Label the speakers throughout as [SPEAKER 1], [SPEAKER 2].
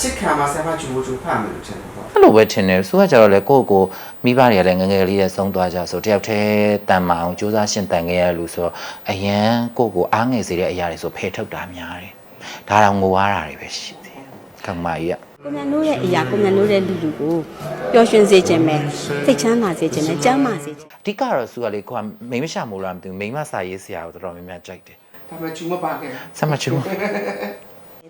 [SPEAKER 1] ချစ်ခံမှာဆရာမဂျူဂျူဖတ်မယ်လို့ထင်တယ်ပေါ့
[SPEAKER 2] အဲ့လိုပဲထင်တယ်ဆိုကကြတော့လေကိုယ့်ကိုယ်မိဘတွေကလည်းငယ်ငယ်လေးနဲ့ဆုံးသွားကြဆိုတယောက်တည်းတန်မအောင်စူးစမ်းရှင်တန်ခဲ့ရလို့ဆိုတော့အရန်ကိုယ့်ကိုယ်အားငယ်စေတဲ့အရာတွေဆိုဖယ်ထုတ်တာများတယ်ဒါတော့ငိုရတာတွေပဲရှိသေးတယ်ခမကြီးက
[SPEAKER 3] ကိုမြန်နိုးတဲ့အရာကိုမြန်နိုးတဲ့လူလူကိုပျော်ရွှင်စေခြင်းပဲစိတ်ချမ်းသာစေခြင်းနဲ့ကျန်းမာစေခြင်း
[SPEAKER 2] အဓိကတော့စုကလေကိုကမိမရှာမို့လားမသိဘူးမိမစာရေးဆရာကိုတော်တော်များများကြိုက်တယ်
[SPEAKER 1] ဒါပေမဲ့ဂျူမပါခဲ့
[SPEAKER 2] ဆမချူ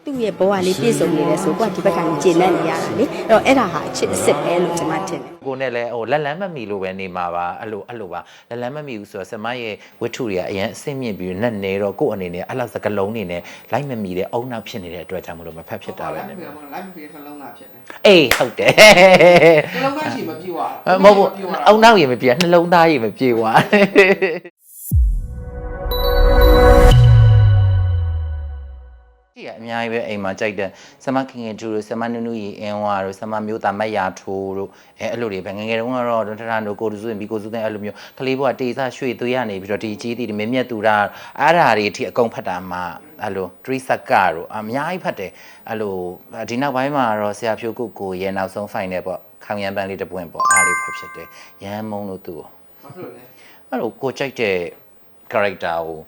[SPEAKER 3] သူ့ရဲ့ဘဝလေးပြည့်စုံနေတယ်ဆိုတော့ဒီဘက်ကနေကျေနပ်နေရတာလေအဲ့တော့အဲ့ဒါဟာအချစ်အစ်စ်ပဲလို့ကျွန်မထင်တယ်
[SPEAKER 2] ကိုနဲ့လည်းဟိုလက်လန်းမမီလို့ပဲနေမှာပါအဲ့လိုအဲ့လိုပါလက်လန်းမမီဘူးဆိုတော့ဆမရဲ့ဝတ္ထုတွေကအရင်အဆင့်မြင့်ပြီးနဲ့နေတော့ကို့အနေနဲ့အဲ့လောက်စကလုံးနေနဲ့လိုက်မမီတဲ့အုံနောက်ဖြစ်နေတဲ့အတွက်ကြောင့်မလို့မဖက်ဖြစ်တာပဲနဲ့
[SPEAKER 1] လိုက်လိုက်ပြီးနှလုံးသားဖြစ်တယ်
[SPEAKER 2] အေးဟုတ်တယ်
[SPEAKER 1] နှလုံးသားရှိမပြေသွား
[SPEAKER 2] မဟုတ်ဘူးအုံနောက်ရေမပြေနှလုံးသားရေမပြေွာ ဒီကအများကြီးပဲအိမ်မှာကြိုက်တဲ့ဆမခင်ခင်ထူတို့ဆမနုနုရီအင်းဝါတို့ဆမမျိုးသားမတ်ရာထိုးတို့အဲအဲ့လိုတွေပဲငယ်ငယ်တုန်းကတော့ဒွန်ထထန်တို့ကိုတူစုရင်ဘီကိုစုတဲ့အဲ့လိုမျိုးကလေးဘွားတေးစားရွှေသွေးရနေပြီးတော့ဒီကြီးတီဒီမင်းမြတ်သူတာအားဓာတွေအထိအကုန်ဖတ်တာမှအဲ့လိုထရီဆက်ကတို့အများကြီးဖတ်တယ်အဲ့လိုဒီနောက်ပိုင်းမှာတော့ဆရာဖြိုးကုတ်ကိုရဲ့နောက်ဆုံးဖိုင်နယ်ပေါ့ခေါင်ရန်ပန်းလေးတစ်ပွင့်ပေါ့အားလေးဖတ်ဖြစ်တယ်ရမ်းမုံလို့သူ့ကို
[SPEAKER 1] ဘာဖြစ်လို့လဲ
[SPEAKER 2] အဲ့လိုကိုကြိုက်တဲ့ character ကို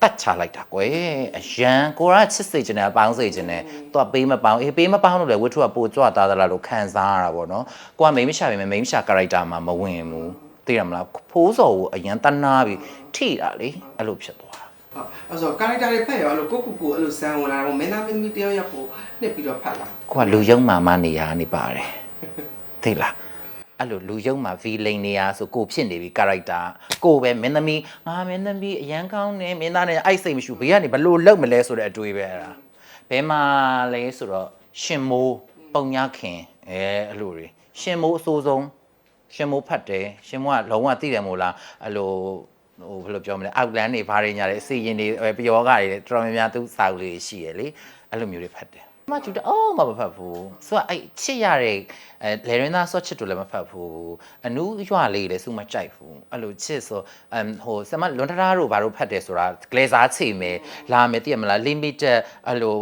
[SPEAKER 2] ပတ်ချလိုက်တာကွယ်အရန်ကိုကချစ်စိတ်ချင်တယ်အပေါင်းစိတ်ချင်တယ်သူကပေးမပေါင်းအေးပေးမပေါင်းလို့လေဝတ္ထုကပိုကြွသားသလားလို့ခံစားရတာပေါ့နော်ကိုကမိန်းမရှာပေမဲ့မိန်းမရှာ character မှာမဝင်ဘူးသိရမလားဖိုးစော်ကိုအရန်တနာပြီးထိတာလေအဲ့လိုဖြစ်သွားတာ
[SPEAKER 1] ဟုတ်အဲ့ဆိုကာရက်တာတွေဖတ်ရောအဲ့လိုကိုကူကိုအဲ့လိုစမ်းဝင်လာတော့မင်းသားမင်းသမီးတယောက်ယောက်ကိုနှစ်ပြီးတော့ဖတ်လာ
[SPEAKER 2] ကိုကလူယုံမာမနေရနေပါတယ်သိလား အဲ့လိုလူယုံမှာ villain နေရဆိုကိုဖြစ်နေပြီ character ကိုပဲမင်းသမီးငါမင်းသမီးအရန်ကောင်းနေမင်းသားနဲ့အိုက်စိတ်မရှိဘူးဘေးကနေဘလို့လောက်မလဲဆိုတဲ့အတွေးပဲအဲ့ဒါဘယ်မှာလဲဆိုတော့ရှင်မိုးပုံညာခင်အဲအဲ့လိုတွေရှင်မိုးအစိုးဆုံးရှင်မိုးဖတ်တယ်ရှင်မိုးကလုံးဝသိတယ်မို့လားအဲ့လိုဟိုဘယ်လိုပြောမလဲအောက်လန်းတွေဘာတွေညာတွေအစီရင်တွေအဲပယောဂတွေတော်တော်များများသူစာအုပ်လေးရှိရလေအဲ့လိုမျိုးတွေဖတ်တယ် မကျူတော့အော်မမဖတ်ဘူးဆိုတော့အဲ့ချစ်ရတဲ့အဲလေရင်းသားဆော့ချစ်တို့လည်းမဖတ်ဘူးအနူးရွာလေးလည်းစုမကြိုက်ဘူးအဲ့လိုချစ်ဆိုအမ်ဟိုဆမလွန်ထရာတို့ဘာလို့ဖတ်တယ်ဆိုတာဂလေစားချိန်မယ်လာမယ်တည်ရမလား limited အဲ့လို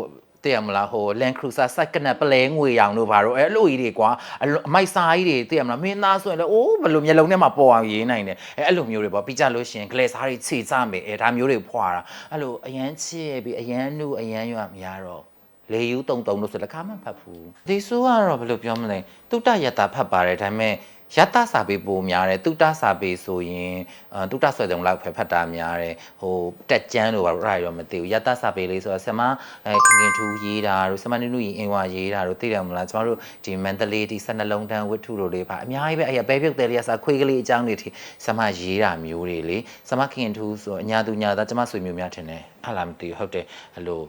[SPEAKER 2] တည်ရမလားဟို Land Cruiser စိုက်ကနပလဲငွေရောင်တို့ဘာတို့အဲ့လိုကြီးတွေကွာအလိုအမိုက်စားကြီးတွေတည်ရမလားမင်းသားဆိုရင်လည်းအိုးဘယ်လိုမျိုးလုံးထဲမှာပေါ်အောင်ရေးနိုင်တယ်အဲ့အဲ့လိုမျိုးတွေပေါ့ပြီးကြလို့ရှရင်ဂလေစားတွေခြေချမယ်အဲ့ဒါမျိုးတွေဖွာတာအဲ့လိုအရန်ချစ်ပြီးအရန်နုအရန်ရွမရတော့ လေယူတုံတုံလို့ဆိုလက်ခါမှမဖတ်ဘူးဒီဆိုကတော့ဘယ်လိုပြောမလဲတုတ္တယတ္တာဖတ်ပါတယ်ဒါပေမဲ့ယတ္တစာပေပိုများတယ်တုတ္တစာပေဆိုရင်အဲတုတ္တဆွဲတုံလောက်ဖယ်ဖတ်တာများတယ်ဟိုတက်ကြမ်းလို့ပါအဲ့ဒါတော့မသိဘူးယတ္တစာပေလေးဆိုတော့ဆမအဲခင်ခင်ထူးရေးတာတို့ဆမနုနုရင်အင်ဝါရေးတာတို့သိတယ်မလားကျမတို့ဒီမန္တလေးဒီ12လုံးတန်းဝတ္ထုတို့လေးပါအများကြီးပဲအဲ့ရပဲပြုတ်တယ်လေးကစားခွေးကလေးအကြောင်းတွေထိဆမရေးတာမျိုးတွေလေဆမခင်ခင်ထူးဆိုအညာသူညာသားကျမဆွေမျိုးများထင်တယ်ဟာလားမသိဘူးဟုတ်တယ်အဲ့လို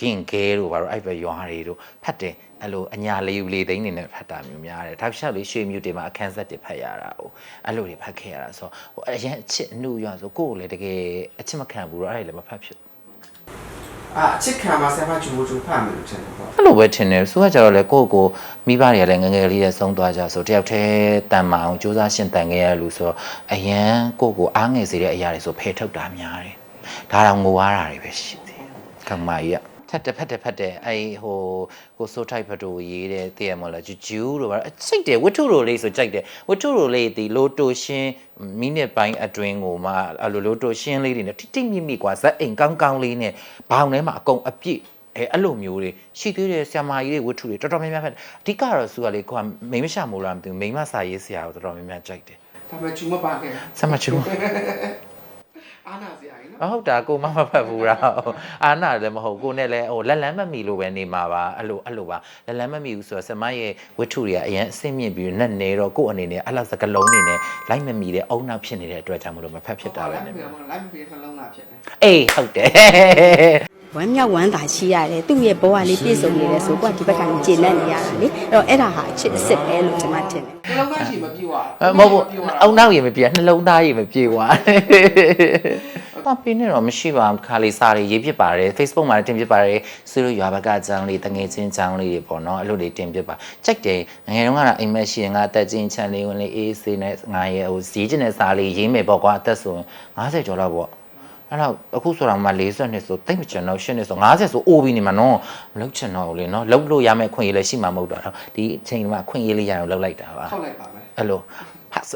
[SPEAKER 2] ကင်ကဲတို့ဘာလို့အဲ့ပဲရွာတွေတို့ဖတ်တယ်အဲ့လိုအညာလေးယူလေးသိန်းနေနဲ့ဖတ်တာမျိုးများတယ်ဒါပြချက်လေးရွှေမြူတွေမှာအခန်းဆက်တွေဖတ်ရတာဟိုအဲ့လိုတွေဖတ်ခဲ့ရတာဆိုဟိုအရင်အချစ်အနှုတ်ရွာဆိုကိုယ့်ကိုလည်းတကယ်အချစ်မခံဘူးတော့အဲ့ဒါလည်းမဖတ်ဖြစ်
[SPEAKER 1] အာချစ်ခံမှာဆရာမဂျူဂျူဖတ်မယ်လို့ထင်တယ်ပေါ့
[SPEAKER 2] အဲ့လိုပဲထင်တယ်ဆိုကကြတော့လေကိုယ့်ကိုမိဘတွေကလည်းငယ်ငယ်လေးနဲ့ဆုံးသွားကြဆိုတယောက်တည်းတန်မအောင်စူးစမ်းရှင်တန်ခဲ့ရလို့ဆိုတော့အရန်ကိုယ့်ကိုအားငယ်စေတဲ့အရာတွေဆိုဖယ်ထုတ်တာများတယ်ဒါတော့ငိုရတာတွေပဲရှိသေးတယ်ခမကြီးက ဖတ်တယ်ဖတ်တယ်ဖတ်တယ်အဲ့ဟိုကိုစိုးထိုက်ဖတ်တို့ရေးတဲ့တည်ရမလားဂျူဂျူတို့ဘာလို့စိတ်တယ်ဝတ္ထုတို့လေးဆိုကြိုက်တယ်ဝတ္ထုတို့လေးဒီလိုတိုရှင်းမိနစ်ပိုင်းအတွင်းကိုမှအဲ့လိုလိုတိုရှင်းလေးတွေနဲ့တိတိမိမိကွာဇက်အိမ်ကောင်းကောင်းလေးနဲ့ဘောင်ထဲမှာအကုန်အပြည့်အဲအဲ့လိုမျိုးတွေရှိသေးတယ်ဆရာမကြီးတွေဝတ္ထုတွေတော်တော်များများဖတ်အဓိကတော့သူကလေကိုကမိန်းမရှာမို့လားမသိဘူးမိန်းမစာရေးဆရာကိုတော်တော်များများကြိုက်တယ်
[SPEAKER 1] ဒါပေမဲ့ဂျူမပါခဲ့
[SPEAKER 2] ဆမချူ
[SPEAKER 1] အာနာစရာ ကြီးနော်
[SPEAKER 2] ဟုတ်တာကိုမမဖတ်ဘူးလားအာနာလည်းမဟုတ်ကိုနဲ့လည်းဟိုလက်လန်းမမီလို့ပဲနေမှာပါအဲ့လိုအဲ့လိုပါလက်လန်းမမီဘူးဆိုတော့ဆမရဲ့ဝတ္ထုတွေကအရင်အဆင့်မြင့်ပြီးနဲ့နေတော့ကို့အနေနဲ့အဲ့လောက်စကလုံးနေနဲ့လိုက်မမီတဲ့အုံနောက်ဖြစ်နေတဲ့အတွက်ကြောင့်မလို့မဖတ်ဖြစ်တာပဲနဲ့
[SPEAKER 1] လိုက်ပြီးနှလုံးသားဖြစ်တယ်
[SPEAKER 2] အေးဟုတ်တယ်
[SPEAKER 3] ဝမ်းမြောက်ဝမ်းသာရှိရတယ်သူ့ရဲ့ဘဝလေးပြည့်စုံနေတယ်ဆိုတော့ဒီဘက်ကနေကျေနပ်နေရတာလေအဲ့တော့အဲ့ဒါဟာအချစ်အစ်စ်ပဲလို့ကျွန်မထင်တယ်
[SPEAKER 1] နှလုံးသားရှိမပြေသွား
[SPEAKER 2] မဟုတ်ဘူးအုံနောက်ရေမပြေနှလုံးသားရေမပြေွာ ပါပင်းနေတော့မရှိပါဘူးခါလေးစားတွေရေးဖြစ်ပါတယ် Facebook မှာလည်းတင်ဖြစ်ပါတယ်ဆွေးလို့ရွာဘက်ကအကြောင်းလေးတငယ်ချင်းအကြောင်းလေးတွေပေါ့နော်အဲ့လိုလေးတင်ဖြစ်ပါကြိုက်တယ်ငယ်တုန်းကတော့အိမ်မက်ရှိရင်ငါအသက်ချင်းချန်လေးဝင်လေးအေးဆေးနဲ့ငါရဲ့ဟိုဈေးကျင်တဲ့စားလေးရေးမယ်ပေါ့ကွာအသက်ဆိုရင်50ကျော်လောက်ပေါ့အဲ့တော့အခုဆိုတာမှ40နှစ်ဆိုတိတ်မချင်တော့10နှစ်ဆို50ဆိုအိုးပြီးနေမှာနော်မလုပ်ချင်တော့ဘူးလေနော်လုပ်လို့ရမယ့်ခွင့်ရလည်းရှိမှာမဟုတ်တော့ဒီအချိန်မှာခွင့်ရလေးရအောင်လုပ်လိုက်တာပါ
[SPEAKER 1] ထောက်လိုက်ပါမယ်
[SPEAKER 2] အဲ့လိုဖတ်စ